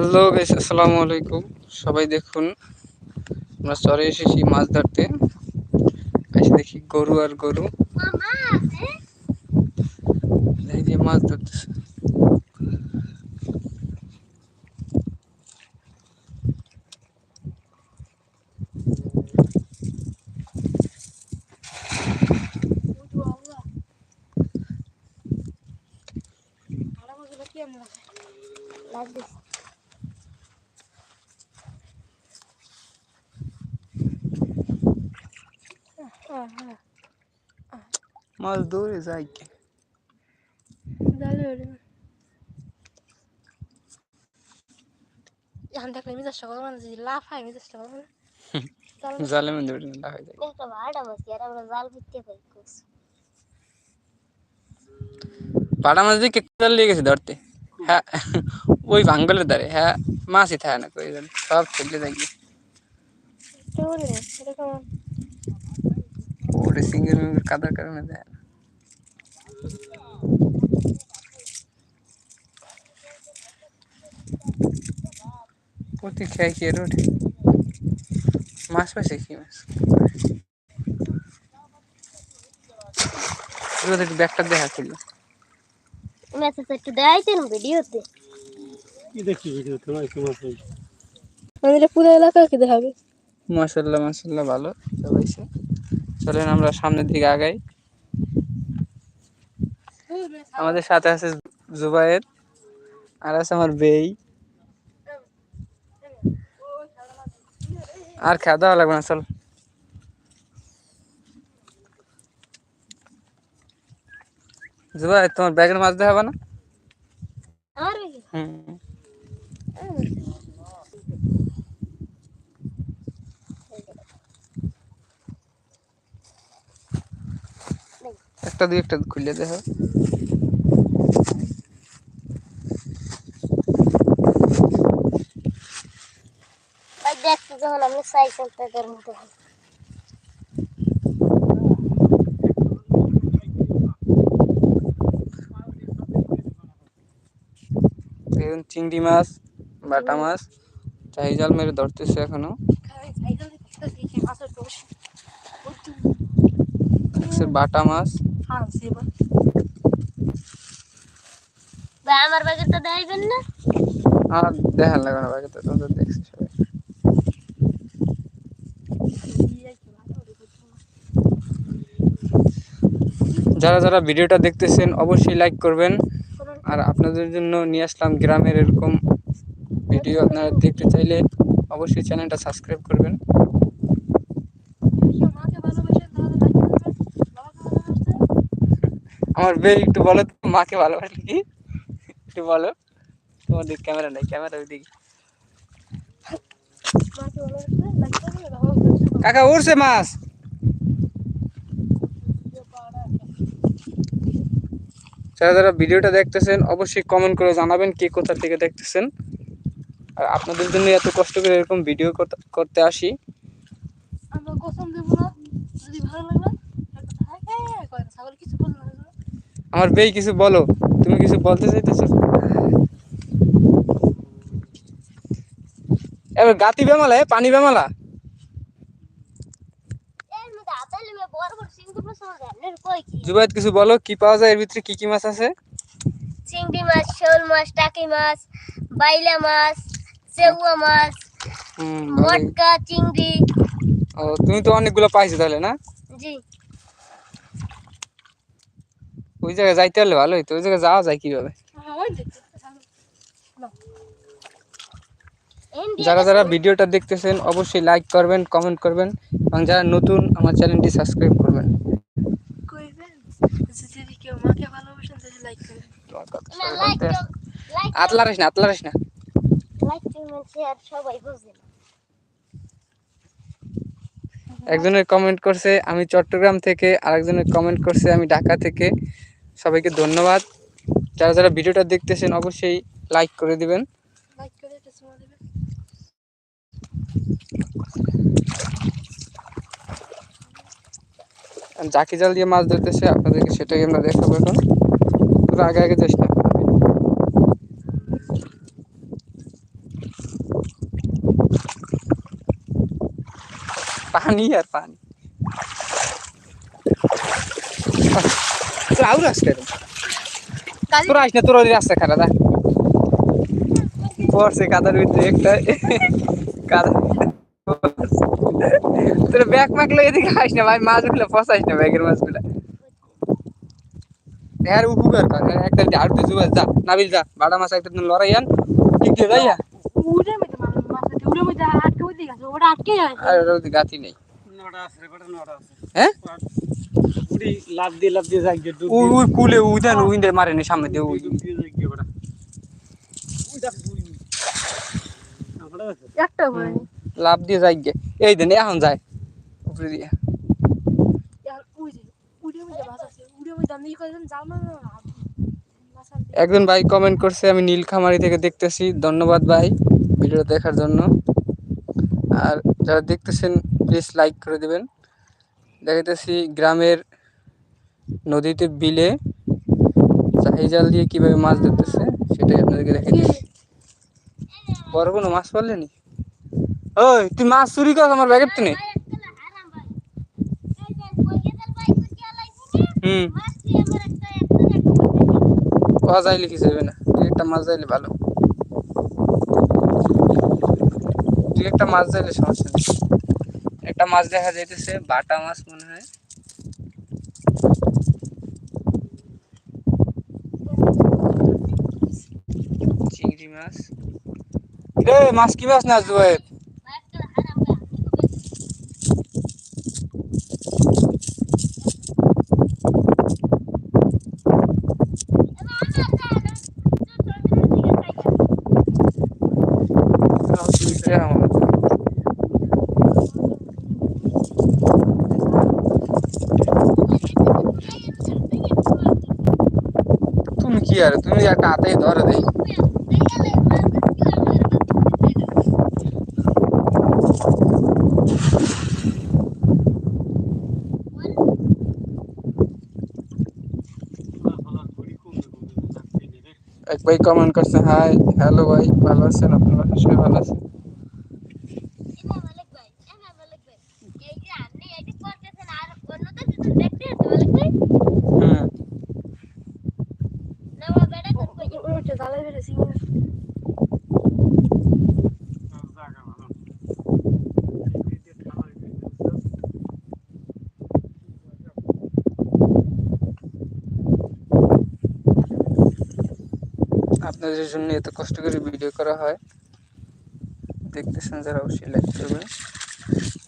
Hello guys আসসালামু আলাইকুম। সবাই দেখুন, আমরা চরে এসেছি মাছ ধরতে। এসে দেখি গরু আর গরু। মাছ মাছ দৌড়ে যায় কে এখন দেখলে আমি চেষ্টা করব না যদি লাভ হয় আমি চেষ্টা করব না জালে মধ্যে উঠে না হয়ে যায় একটা ভাড়া বসি আর আমরা জাল ভিত্তি পাই করছি পাড়া মাছ দিয়ে কেটে জাল লিয়ে গেছে ধরতে হ্যাঁ ওই ভাঙ্গলের ধারে হ্যাঁ মাছই থাকে না কই জাল সব ফেলে থাকি কেমন না খেয়ে খেয়ে রোডে মাছ পাইছে কি মাছ একটু ব্যাগটা দেখা করল মেসেজ একটু দেখাইতেন ভিডিওতে কি দেখছি ভিডিওতে ভাই তোমার সেই মানে পুরো এলাকা কি দেখাবে? মাসাল্লাহ মাসাল্লাহ ভালো। সবাইছে চলেন আমরা সামনের দিকে আগাই। আমাদের সাথে আছে জুবায়ের আর আছে আমার বেই। আর খাওয়া দাওয়া লাগবে না চল। জুবায়ের তোমার ব্যাগের মাছ দেখাবে না? হুম। একটা দুই একটা খুলে দেখো। যখন আমি তাদের মতো চিংড়ি মাছ বাটা মাছ চাই জাল মেরে ধরতেছে এখনও। বাটা মাছ। ভাই আমার ব্যাগে তো দেখাইবেন না? আর দেখান লাগে না তো দেখছি সবাই। যারা যারা ভিডিওটা দেখতেছেন অবশ্যই লাইক করবেন। আর আপনাদের জন্য নিয়ে আসলাম গ্রামের এরকম ভিডিও। আপনারা দেখতে চাইলে অবশ্যই চ্যানেলটা সাবস্ক্রাইব করবেন। আমার বে একটু বলো তো মাকে ভালোবাসলে কি? একটু বলো। তোমার তোমাদের ক্যামেরা নেই ক্যামেরা ওইদিকে। কাকা উড়ছে মাছ। যারা যারা ভিডিওটা দেখতেছেন অবশ্যই কমেন্ট করে জানাবেন কে কোথা থেকে দেখতেছেন। আর আপনাদের জন্য এত কষ্ট করে এরকম ভিডিও করতে আসি আমরা কসম দেবো না যদি ভালো লাগে ছাগল কিছু বলব না আমার বেই কিছু বলো। তুমি কিছু বলতে চাইতেছো? এবার গাতি বেমালা পানি বেমালা। জুবাইদ কিছু বলো কি পাওয়া যায়? এর ভিতরে কি কি মাছ আছে? চিংড়ি মাছ শোল মাছ টাকি মাছ বাইলা মাছ চেউয়া মাছ মটকা চিংড়ি। ও তুমি তো অনেকগুলো পাইছো তাহলে না? জি। ওই জায়গায় যাইতে পারলে ভালো হইতো ওই জায়গায় যাওয়া যায় কীভাবে? যারা যারা ভিডিওটা দেখতেছেন অবশ্যই লাইক করবেন কমেন্ট করবেন এবং যারা নতুন আমার চ্যানেলটি সাবস্ক্রাইব করবেন। না না। একজনের কমেন্ট করছে আমি চট্টগ্রাম থেকে আরেকজনের কমেন্ট করছে আমি ঢাকা থেকে। সবাইকে ধন্যবাদ। যারা যারা ভিডিওটা দেখতেছেন অবশ্যই লাইক করে দিবেন। জাকি জাল দিয়ে মাছ ধরতেছে আপনাদেরকে সেটাই আমরা দেখাবো এখন। আগে আগে চেষ্টা পানি আর পানি। আউর আসলে তোর আইস না তোর ওই রাস্তা খারাপ দা পড়ছে কাদার ভিতরে একটা কাদা। তোর ব্যাগ ম্যাগ লয়ে এদিকে আইস না ভাই মাছগুলো ফসাইস না ব্যাগের মাছগুলো। এর উপকার কর একটা আর তো জুয়া যা নাবিল যা বাড়া মাছ একটা লড়াই আন। ঠিক দিয়ে যাইয়া উড়ে মাছ মাছ উড়ে আটকে ওটা আটকে যায় আর গাতি নেই। আছে রে আছে। হ্যাঁ? উড়ি লাভ দিয়ে লাভ দিয়ে যাই কুলে উইদান উইন্দে মারে নি সামনে দিয়ে যাই উই দুই একটা লাভ দিয়ে যাই গে এই দেন এখন যায়। উপরে দিয়ে। একজন ভাই কমেন্ট করছে আমি নীলখামারি থেকে দেখতেছি। ধন্যবাদ ভাই ভিডিও দেখার জন্য। আর যারা দেখতেছেন প্লিজ লাইক করে দেবেন। দেখাইতেছি গ্রামের নদীতে বিলে চাহি জাল দিয়ে কীভাবে মাছ ধরতেছে, সেটাই আপনাদেরকে দেখাইতেছি। বড় কোনো মাছ পড়লেনি ওই, তুই মাছ চুরি কর আমার ব্যাগের তো নেই হুম যায় লিখে যাবে না, দুই একটা মাছ যাইলে ভালো। দুই একটা মাছ যাইলে সমস্যা নেই। একটা মাছ দেখা যাইতেছে, বাটা মাছ মনে হয়। চিংড়ি মাছ। রে মাছ কি মাছ না জুয়েল রে আমার। তুমি কি আর তুমি একটা হাতেই ধরে দেই ঘুরি কমে কমে যাচ্ছে রে এক ভাই কমেন্ট করছে হাই হ্যালো ভাই ভালো আছেন আপনার বাসার সবাই ভালো আছে হুম ওইটা জালে ফেলেছি জায়গা ভালো এই যে খাবার দিতে আপনাদের জন্য এত কষ্ট করে ভিডিও করা হয়। দেখতেছেন যারা অবশ্যই লাইক করবেন।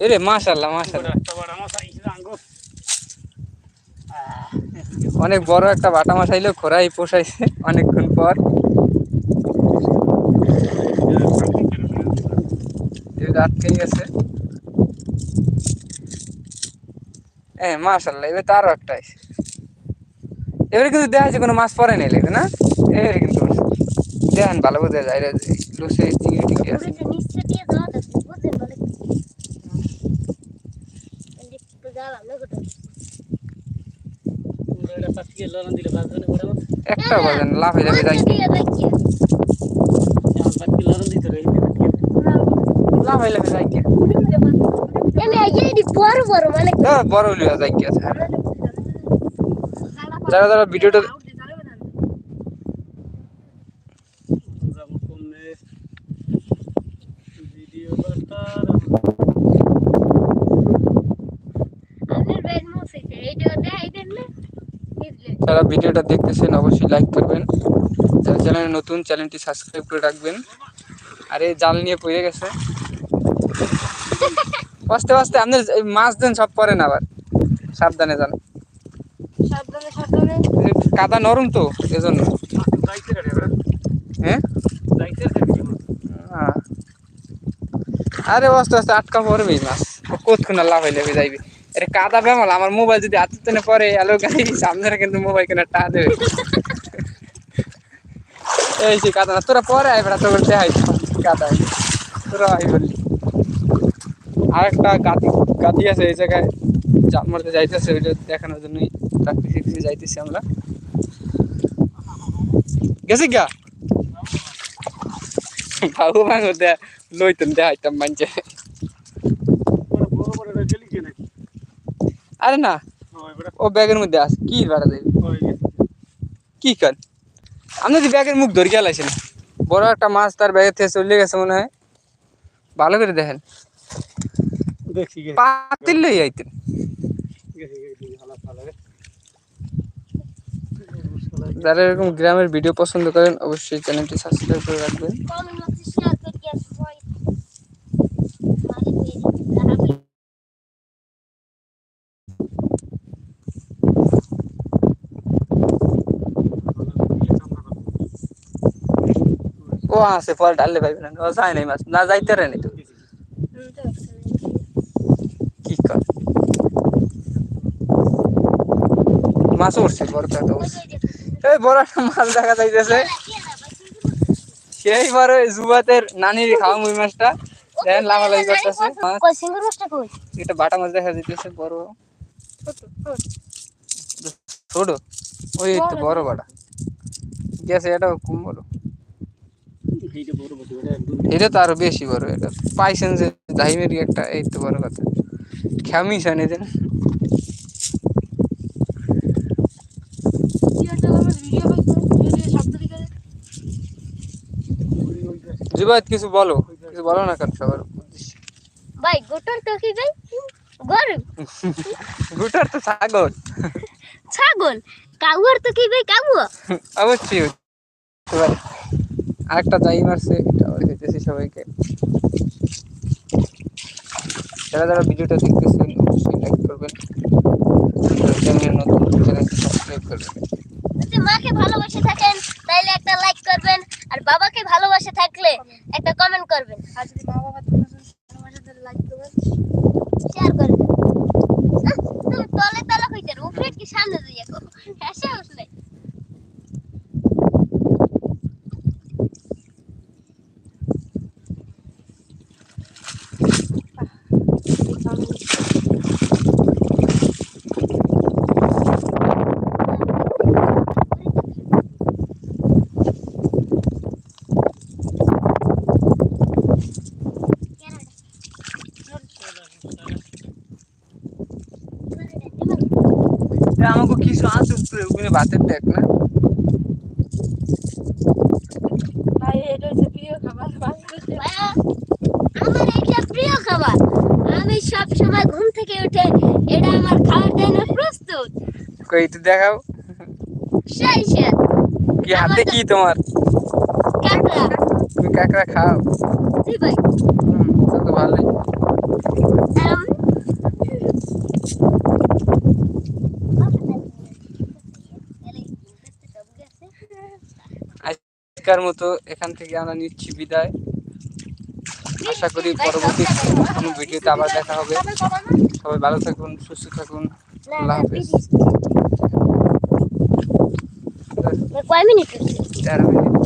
এরে মাশাল্লাহ মাশাল্লাহ অনেক বড় একটা বাটা মাছ আইলো খোরাই পোষাইছে অনেকক্ষণ পর। এটা আটকে গেছে। হ্যাঁ মাশাল্লাহ এবার তো আরও একটা এবারে কিন্তু দেখা যাচ্ছে কোনো মাছ পরে নেই না? এবারে কিন্তু দেখেন ভালো বোঝা যায় লুসে চিংড়ি টিংড়ি আছে। একটা বাজেন লাভ হয়ে যাবে যাই। হয়ে যাবে যাই বড় বড় মানে হ্যাঁ, বড় যাই যারা যারা ভিডিওটা যাব কমে ভিডিও করতা আপনার ব্যাগ মুছে এইটা দেখাই দেন না বুঝলেন যারা ভিডিওটা দেখতেছেন অবশ্যই লাইক করবেন। যারা চ্যানেলে নতুন চ্যানেলটি সাবস্ক্রাইব করে রাখবেন। আর এই জাল নিয়ে পড়ে গেছে। আস্তে আস্তে আপনার এই মাছ দেন সব পরে না আবার। সাবধানে যান। সাবধানে সাবধানে। এই কাদা নরম তো এজন্য। হ্যাঁ। আরে আস্তে আস্তে আটকা পড়বেই মাছ। কতক্ষণ লাভ হইলে হয়ে যাইবে। আরে কাদা বেমাল, আমার মোবাইল যদি হাতে টেনে পরে আলো গাই সামনে কিন্তু মোবাইল কেনা টা দেবে এই যে কাদা না, তোরা পরে আইবে তো বলতে আই কাদা। তোরা আই বললি আর একটা গাদি গাদি আছে এই জায়গায় জাল মারতে যাইতেছে, ওইটা দেখানোর জন্যই প্র্যাকটিস শিখতে যাইতেছি আমরা। গেছি গা? বাবু ভাঙ লইতেন, দেখাইতাম মানছে বড় বড় বড় আরে না ও ব্যাগের মধ্যে আছে। কি ভাড়া দেবে কি কর? আপনি তো ব্যাগের মুখ ধরে গেলাইছেন বড় একটা মাছ তার ব্যাগের থেকে চলে গেছে মনে হয়। ভালো করে দেখেন। দেখছি গেছে। পাতিলেই আইতেন। যারা এরকম গ্রামের ভিডিও পছন্দ করেন অবশ্যই চ্যানেলটি সাবস্ক্রাইব করে রাখবেন। ও আছে পরে ডাললে পাইবে না ও যায় নাই মাছ না যাইতে রে তো হুম, তো। কি কর? মাছ উঠছে বড় একটা এই বড় একটা মাছ দেখা যাইতেছে। সেই বড় জুবাতের নানির খাওয়া মুই মাছটা। দেখেন লাফালাফি করতেছে। কই সিঙ্গুর মাছটা কই? এটা বাটা মাছ দেখা যাইতেছে বড়। ছোট, ওই তো বড় বাটা। গেছে এটা কম বড় এইটা বড় বড় এটা তো আরও বেশি বড় এটা। পাইছেন যে জাহিমের একটা এই তো বড় কথা। খেমি শানি দেন কি ভিডিও করতে, ভিডিও শব্দ লিখে দে। জুবাত কিছু বলো। কিছু বলো না কেন সবার উদ্দেশ্যে? ভাই গোটর তো কি ভাই? গরু। গুটার তো ছাগল। ছাগল? কাউয়ার তো কি ভাই কাউয়া? অবশ্যই। আরেকটা যাই মারছে, এটা আবার খেতেছি সবাইকে। যারা যারা ভিডিওটা দেখতেছেন, অবশ্যই লাইক করবেন। নতুন, চ্যানেলটি সাবস্ক্রাইব করবেন যদি মাকে ভালোবাসে থাকেন তাহলে একটা লাইক করবেন আর বাবাকে ভালোবাসে থাকলে একটা কমেন্ট করবেন আর যদি মা বাবা তোমার জন্য ভালোবাসে তাহলে like করবেন। শেয়ার করবেন আহ, তুমি তলে তলে হইতে উপরে কি সামনে দিয়ে এসে উঠলে আমাকে কিছু আছে ওখানে ভাতের দেখ না। এটা আমার এটা প্রিয় আমি সব সময় ঘুম থেকে উঠে এটা আমার খাওয়ার জন্য প্রস্তুত। কই একটু দেখাও। সেই কি হাতে কি তোমার? কাকড়া। তুমি কাঁকড়া খাও? জি ভাই। হুম, তা তো ভালোই আম, আজকের মতো এখান থেকে আমরা নিচ্ছি বিদায়। আশা করি পরবর্তী কোনো ভিডিওতে আবার দেখা হবে? সবাই ভালো থাকুন সুস্থ থাকুন। আল্লাহ হাফেজ। কয় মিনিট তেরো মিনিট।